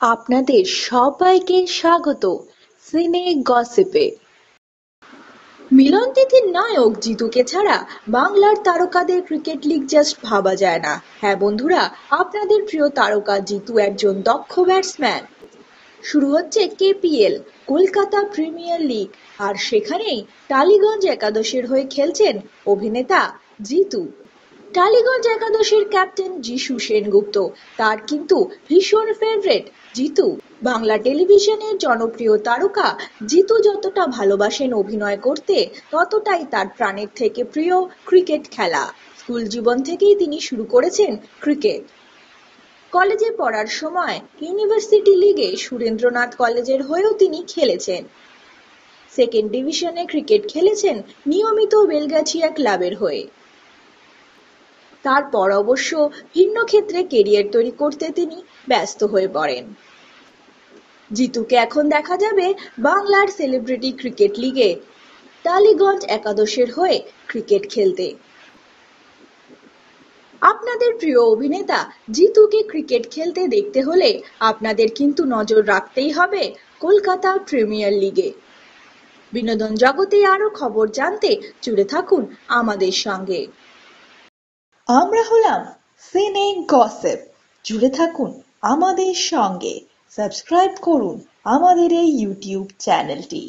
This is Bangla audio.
আপনাদের সবাইকে স্বাগত সিনে গসিপে। মিলন তিথির নায়ক জিতুকে ছাড়া বাংলার তারকাদের ক্রিকেট লিগ জাস্ট ভাবা যায় না। হ্যাঁ বন্ধুরা, আপনাদের প্রিয় তারকা জিতু একজন দক্ষ ব্যাটসম্যান। শুরু হচ্ছে কেপিএল, কলকাতা প্রিমিয়ার লিগ, আর সেখানেই টালিগঞ্জ একাদশের হয়ে খেলছেন অভিনেতা জিতু। টালিগঞ্জ একাদশের ক্যাপ্টেন যিশু সেনগুপ্ত। তার কিন্তু ভীষণ ফেভারেট জিতু। বাংলা টেলিভিশনের জনপ্রিয় তারকা জিতু যতটা ভালোবাসেন অভিনয় করতে, ততটাই তার প্রাণের থেকে প্রিয় ক্রিকেট খেলা। স্কুল জীবন থেকেই তিনি শুরু করেছেন ক্রিকেট। কলেজে পড়ার সময় ইউনিভার্সিটি লিগে সুরেন্দ্রনাথ কলেজের হয়েও তিনি খেলেছেন। সেকেন্ড ডিভিশনে ক্রিকেট খেলেছেন নিয়মিত বেলগাছিয়া ক্লাবের হয়ে। তারপর অবশ্য ভিন্ন ক্ষেত্রে কেরিয়ার তৈরি করতে তিনি ব্যস্ত হয়ে পড়েন। জিতুকে এখন দেখা যাবে বাংলার সেলিব্রিটি ক্রিকেট লিগে। টালিগঞ্জ একাদশের হয়ে ক্রিকেট খেলতে। আপনাদের প্রিয় অভিনেতা জিতুকে ক্রিকেট খেলতে দেখতে হলে আপনাদের কিন্তু নজর রাখতেই হবে কলকাতা প্রিমিয়ার লিগে। বিনোদন জগতে আরও খবর জানতে জুড়ে থাকুন আমাদের সঙ্গে। আমরা হলাম সিনে গসেপ। জুড়ে থাকুন আমাদের সঙ্গে। সাবস্ক্রাইব করুন আমাদের এই ইউটিউব চ্যানেলটি।